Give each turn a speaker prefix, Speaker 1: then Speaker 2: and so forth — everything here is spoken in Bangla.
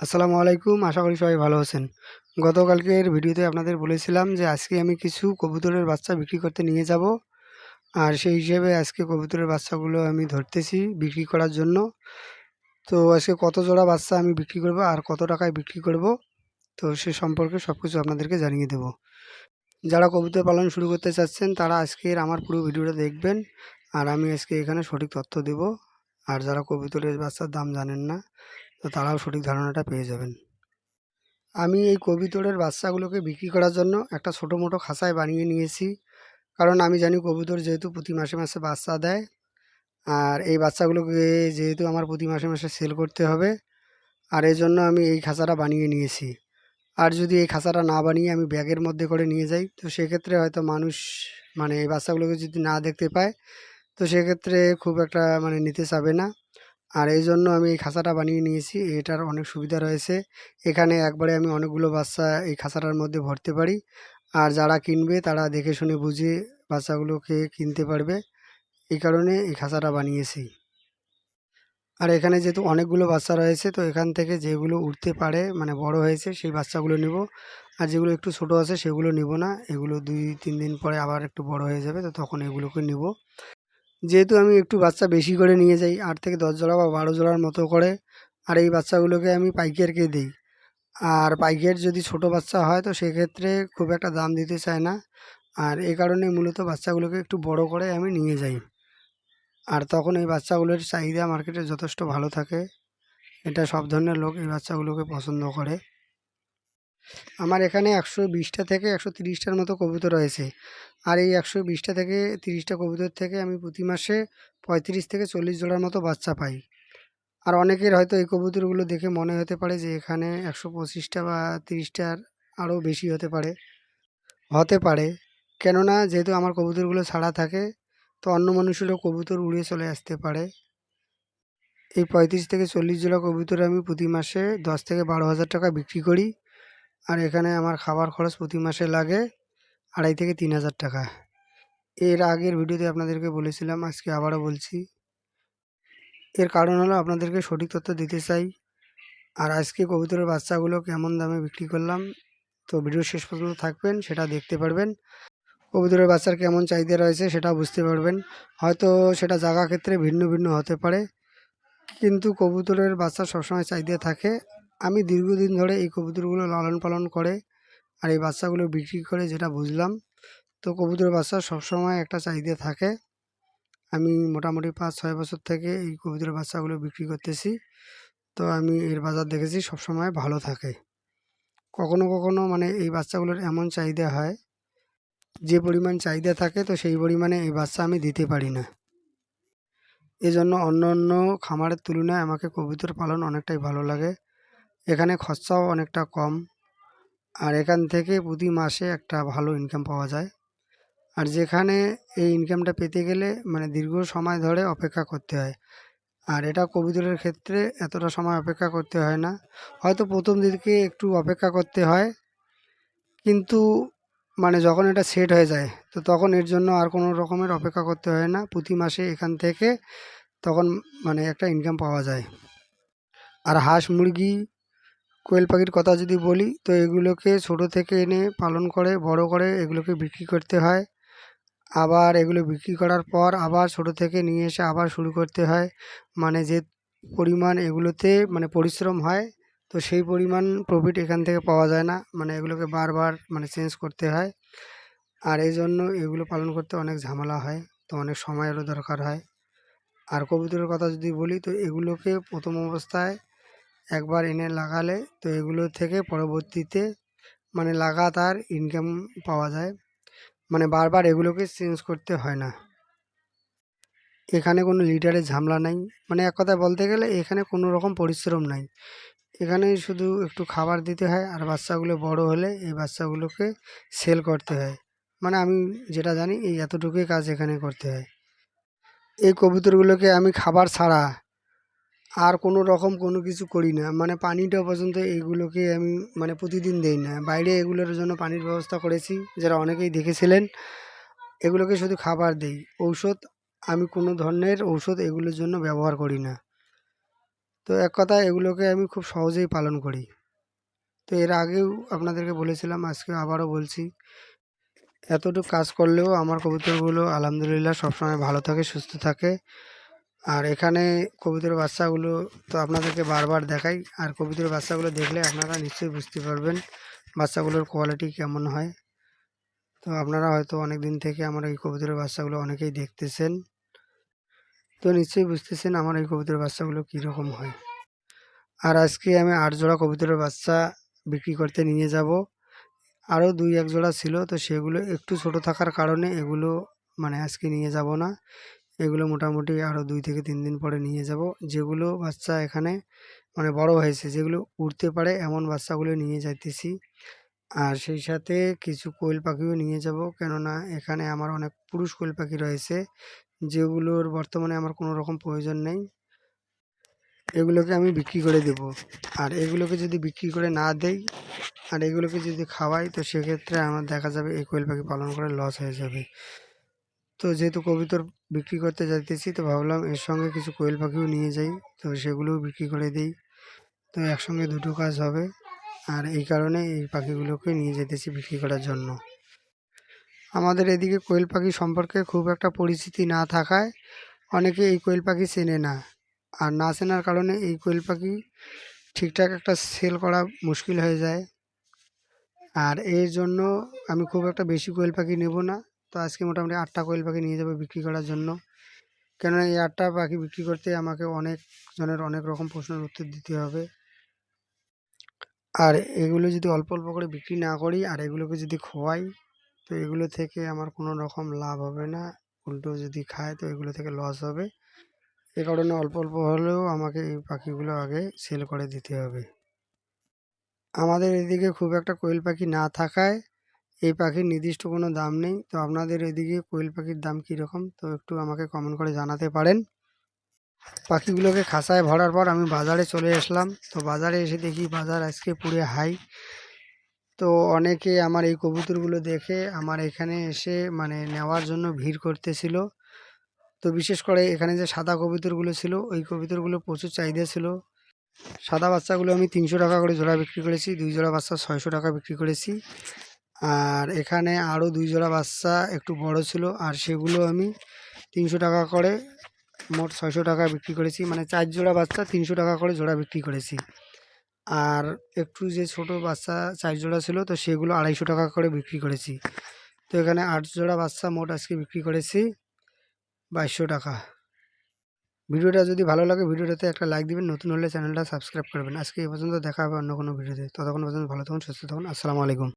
Speaker 1: আসসালামু আলাইকুম। আশা করি সবাই ভালো আছেন। গতকালকের ভিডিওতে আপনাদের বলেছিলাম যে, আজকে আমি কিছু কবুতরের বাচ্চা বিক্রি করতে নিয়ে যাব। আর সেই হিসেবে আজকে কবুতরের বাচ্চাগুলো আমি ধরতেছি বিক্রি করার জন্য। তো আজকে কত জোড়া বাচ্চা আমি বিক্রি করব আর কত টাকায় বিক্রি করব? তো সে সম্পর্কে সব কিছু আপনাদেরকে জানিয়ে দেব। যারা কবুতর পালন শুরু করতে চাচ্ছেন, তারা আজকের আমার পুরো ভিডিওটা দেখবেন। আর আমি আজকে এখানে সঠিক তথ্য দেব। আর যারা কবুতরের বাচ্চার দাম জানেন না তো তারাও সঠিক ধারণাটা পেয়ে যাবেন। আমি এই কবুতরের বাচ্চাগুলোকে বিক্রি করার জন্য একটা ছোটো মোটো খাঁচায় বানিয়ে নিয়েছি। কারণ আমি জানি কবুতর যেহেতু প্রতি মাসে মাসে বাচ্চা দেয়। আর এই বাচ্চাগুলোকে যেহেতু আমার প্রতি মাসে মাসে সেল করতে হবে, আর এই জন্য আমি এই খাঁচাটা বানিয়ে নিয়েছি। আর যদি এই খাঁচাটা না বানিয়ে আমি ব্যাগের মধ্যে করে নিয়ে যাই, তো সেক্ষেত্রে হয়তো মানুষ মানে এই বাচ্চাগুলোকে যদি না দেখতে পায়, তো সেক্ষেত্রে খুব একটা মানে নিতে চাবে না। আর এই জন্য আমি এই খাঁচাটা বানিয়ে নিয়েছি। এটার অনেক সুবিধা রয়েছে। এখানে একবারে আমি অনেকগুলো বাচ্চা এই খাঁচাটার মধ্যে ভরতে পারি। আর যারা কিনবে তারা দেখে শুনে বুঝে বাচ্চাগুলোকে কিনতে পারবে। এই কারণে এই খাঁচাটা বানিয়েছি। আর এখানে যেহেতু অনেকগুলো বাচ্চা রয়েছে, তো এখান থেকে যেগুলো উঠতে পারে মানে বড় হয়েছে, সেই বাচ্চাগুলো নেব। আর যেগুলো একটু ছোট আছে, সেগুলো নেব না। এগুলো দুই, তিন দিন পরে আবার একটু বড় হয়ে যাবে, তো তখন এগুলোকে নেব। যেহেতু আমি একটু বাচ্চা বেশি করে নিয়ে যাই, আট থেকে দশ জোড়া বা বারো জোড়ার মতো করে, আর এই বাচ্চাগুলোকে আমি পাইকারকে দিই। আর পাইকার যদি ছোট বাচ্চা হয়, তো সেক্ষেত্রে খুব একটা দাম দিতে চায় না। আর এই কারণে মূলত বাচ্চাগুলোকে একটু বড় করে আমি নিয়ে যাই। আর তখন এই বাচ্চাগুলোর চাহিদা মার্কেটে যথেষ্ট ভালো থাকে। এটা সব ধরনের লোক এই বাচ্চাগুলোকে পছন্দ করে। আমার এখানে একশো বিশটা থেকে একশো তিরিশটার মতো কবুতর রয়েছে। আর এই একশো বিশটা থেকে তিরিশটা কবুতর থেকে আমি প্রতি মাসে পঁয়ত্রিশ থেকে চল্লিশ জোড়ার মতো বাচ্চা পাই। আর অনেকের হয়তো এই কবুতরগুলো দেখে মনে হতে পারে যে এখানে একশো পঁচিশটা বা তিরিশটার আরও বেশি হতে পারে। হতে পারে। কেননা যেহেতু আমার কবুতরগুলো ছাড়া থাকে, তো অন্য মানুষেরও কবুতর উড়ে চলে আসতে পারে। এই পঁয়ত্রিশ থেকে চল্লিশ জোড়া কবুতর আমি প্রতি মাসে দশ থেকে বারো হাজার টাকা বিক্রি করি। আর এখানে আমার খাবার খরচ প্রতি মাসে লাগে আড়াই থেকে তিন হাজার টাকা। এর আগের ভিডিওতে আপনাদেরকে বলেছিলাম, আজকে আবারও বলছি। এর কারণ হলো আপনাদেরকে সঠিক তথ্য দিতে চাই। আর আজকে কবুতরের বাচ্চাগুলো কেমন দামে বিক্রি করলাম, তো ভিডিও শেষ পর্যন্ত থাকবেন, সেটা দেখতে পারবেন। কবুতরের বাচ্চার কেমন চাহিদা রয়েছে সেটা বুঝতে পারবেন। হয়তো সেটা জায়গা ক্ষেত্রে ভিন্ন ভিন্ন হতে পারে, কিন্তু কবুতরের বাচ্চা সবসময় চাহিদা থাকে। আমি দীর্ঘদিন ধরে এই কবুতরগুলো লালন পালন করে আর এই বাচ্চাগুলো বিক্রি করে যেটা বুঝলাম, তো কবুতরের বাচ্চা সবসময় একটা চাহিদা থাকে। আমি মোটামুটি পাঁচ, ছয় বছর থেকে এই কবুতরের বাচ্চাগুলো বিক্রি করতেছি। তো আমি এর বাজার দেখেছি সবসময় ভালো থাকে। কখনো কখনো মানে এই বাচ্চাগুলোর এমন চাহিদা হয়, যে পরিমাণ চাহিদা থাকে তো সেই পরিমাণে এই বাচ্চা আমি দিতে পারি না। এজন্য অন্য অন্য খামারের তুলনায় আমাকে কবুতর পালন অনেকটাই ভালো লাগে। এখানে খরচাও অনেকটা কম। আর এখান থেকে প্রতি মাসে একটা ভালো ইনকাম পাওয়া যায়। আর যেখানে এই ইনকামটা পেতে গেলে মানে দীর্ঘ সময় ধরে অপেক্ষা করতে হয়। আর এটা কবুতরের ক্ষেত্রে এতটা সময় অপেক্ষা করতে হয় না। হয়তো প্রথম দিকে একটু অপেক্ষা করতে হয়। কিন্তু মানে যখন এটা সেট হয়ে যায়, তো তখন এর জন্য আর কোনো রকমের অপেক্ষা করতে হয় না। প্রতি মাসে এখান থেকে তখন মানে একটা ইনকাম পাওয়া যায়। আর হাঁস মুরগি কোয়েল পাখির কথা যদি বলি, তো এগুলোকে ছোটো থেকে এনে পালন করে, বড় করে, এগুলোকে বিক্রি করতে হয়। আবার এগুলো বিক্রি করার পর আবার ছোটো থেকে নিয়ে এসে আবার শুরু করতে হয়। মানে যে পরিমাণ এগুলোতে মানে পরিশ্রম হয়, তো সেই পরিমাণ প্রফিট এখান থেকে পাওয়া যায় না। মানে এগুলোকে বারবার মানে চেঞ্জ করতে হয়। আর এই জন্য এগুলো পালন করতে অনেক ঝামেলা হয়, তো অনেক সময়েরও দরকার হয়। আর কবুতরের কথা যদি বলি, তো এগুলোকে প্রথম অবস্থায় একবার এনে লাগালে তো এগুলো থেকে পরবর্তীতে মানে লাগাতার ইনকাম পাওয়া যায়। মানে বারবার এগুলোকে চেঞ্জ করতে হয় না। এখানে কোনো লিডারের ঝামেলা নাই। মানে এক কথায় বলতে গেলে এখানে কোনো রকম পরিশ্রম নাই। এখানে শুধু একটু খাবার দিতে হয় আর বাচ্চাগুলো বড় হলে এই বাচ্চাগুলোকে সেল করতে হয়। মানে আমি যেটা জানি এই এতটুকুই কাজ এখানে করতে হয়। এই কবুতরগুলোকে আমি খাবার ছাড়া আর কোনো রকম কোনো কিছু করি না। মানে পানিটা পর্যন্ত এইগুলোকে আমি মানে প্রতিদিন দেই না। বাইরে এগুলোর জন্য পানির ব্যবস্থা করেছি। যারা অনেকেই দেখেছিলেন, এগুলোকে শুধু খাবার দেই। ঔষধ, আমি কোনো ধরনের ঔষধ এগুলোর জন্য ব্যবহার করি না। তো এক কথায় এগুলোকে আমি খুব সহজেই পালন করি। তো এর আগেও আপনাদেরকে বলেছিলাম আজকে আবারও বলছি, এতটুকু কাজ করলেও আমার কবুতরগুলো আলহামদুলিল্লাহ সবসময় ভালো থাকে, সুস্থ থাকে। আর এখানে কবুতরের বাচ্চাগুলো তো আপনাদেরকে বারবার দেখাই, আর কবুতরের বাচ্চাগুলো দেখলে আপনারা নিশ্চয়ই বুঝতে পারবেন বাচ্চাগুলোর কোয়ালিটি কেমন হয়। তো আপনারা হয়তো অনেক দিন থেকে আমার এই কবুতরের বাচ্চাগুলো অনেকেই দেখতেছেন। তো নিশ্চয়ই বুঝতেছেন আমার এই কবুতরের বাচ্চাগুলো কীরকম হয়। আর আজকে আমি আট জোড়া কবুতরের বাচ্চা বিক্রি করতে নিয়ে যাব। আরও দুই এক জোড়া ছিল, তো সেগুলো একটু ছোট থাকার কারণে এগুলো মানে আজকে নিয়ে যাব না। এগুলো মোটামুটি আরও দুই থেকে তিন দিন পরে নিয়ে যাব। যেগুলো বাচ্চা এখানে মানে বড় হয়েছে, যেগুলো উড়তে পারে এমন বাচ্চাগুলো নিয়ে যাইতেছি। আর সেই সাথে কিছু কোয়েল পাখিও নিয়ে যাব। কেননা এখানে আমার অনেক পুরুষ কোয়েল পাখি রয়েছে, যেগুলোর বর্তমানে আমার কোনো রকম প্রয়োজন নেই। এগুলোকে আমি বিক্রি করে দেব। আর এগুলোকে যদি বিক্রি করে না দেই, আর এগুলোকে যদি খাওয়াই, তো সেক্ষেত্রে আমার দেখা যাবে এই কোয়েল পাখি পালন করে লস হয়ে যাবে। তো যেহেতু কবিতর বিক্রি করতে যাইতেছি, তো ভাবলাম এর সঙ্গে কিছু কোয়েল পাখিও নিয়ে যাই, তো সেগুলোও বিক্রি করে দিই। তো একসঙ্গে দুটো কাজ হবে, আর এই কারণে এই পাখিগুলোকে নিয়ে যেতেছি বিক্রি করার জন্য। আমাদের এদিকে কোয়েল পাখি সম্পর্কে খুব একটা পরিচিতি না থাকায় অনেকে এই কোয়েল পাখি চেনে না, আর না চেনার কারণে এই কোয়েল পাখি ঠিকঠাক একটা সেল করা মুশকিল হয়ে যায়। আর এর জন্য আমি খুব একটা বেশি কোয়েল পাখি নেব না তো আজকে মোটামুটি আটটা কোয়েল পাখি নিয়ে যাব বিক্রি করার জন্য। কেননা এই আটটা পাখি বিক্রি করতে আমাকে অনেক জনের অনেক রকম প্রশ্নের উত্তর দিতে হবে। আর এগুলো যদি অল্প অল্প করে বিক্রি না করি আর এগুলোকে যদি খোয়াই, তো এগুলো থেকে আমার কোনো রকম লাভ হবে না। উল্টো যদি খায়, তো এগুলো থেকে লস হবে। এ কারণে অল্প অল্প হলেও আমাকে এই পাখিগুলো আগে সেল করে দিতে হবে। আমাদের এদিকে খুব একটা কোয়েল পাখি না থাকায় এই পাখির নির্দিষ্ট কোনো দাম নেই। তো আপনাদের এদিকে কোয়েল পাখির দাম কীরকম তো একটু আমাকে কমেন্ট করে জানাতে পারেন। পাখিগুলোকে খাঁচায় ভরার পর আমি বাজারে চলে আসলাম। তো বাজারে এসে দেখি বাজার আজকে পুরে হাই। তো অনেকে আমার এই কবুতরগুলো দেখে আমার এখানে এসে মানে নেওয়ার জন্য ভিড় করতেছিল। তো বিশেষ করে এখানে যে সাদা কবুতরগুলো ছিল, ওই কবুতরগুলো প্রচুর চাহিদা ছিল। সাদা বাচ্চাগুলো আমি তিনশো টাকা করে জোড়া বিক্রি করেছি, দুই জোড়া বাচ্চা ছয়শো টাকা বিক্রি করেছি। আর এখানে আরও দুই জোড়া বাচ্চা একটু বড় ছিল, আর সেগুলো আমি তিনশো টাকা করে মোট ছয়শো টাকা বিক্রি করেছি। মানে চার জোড়া বাচ্চা, তিনশো টাকা করে জোড়া বিক্রি করেছি। আর একটু যে ছোট বাচ্চা চার জোড়া ছিল, তো সেগুলো আড়াইশো টাকা করে বিক্রি করেছি। তো এখানে আট জোড়া বাচ্চা মোট আজকে বিক্রি করেছি, বাইশশো টাকা। ভিডিওটা যদি ভালো লাগে, ভিডিওটাতে একটা লাইক দিবেন, নতুন হলে চ্যানেলটা সাবস্ক্রাইব করবেন। আজকে এই পর্যন্ত, দেখা হবে অন্য কোনো ভিডিওতে। ততক্ষণ পর্যন্ত ভালো থাকুন, সুস্থ থাকুন। আসসালামু আলাইকুম।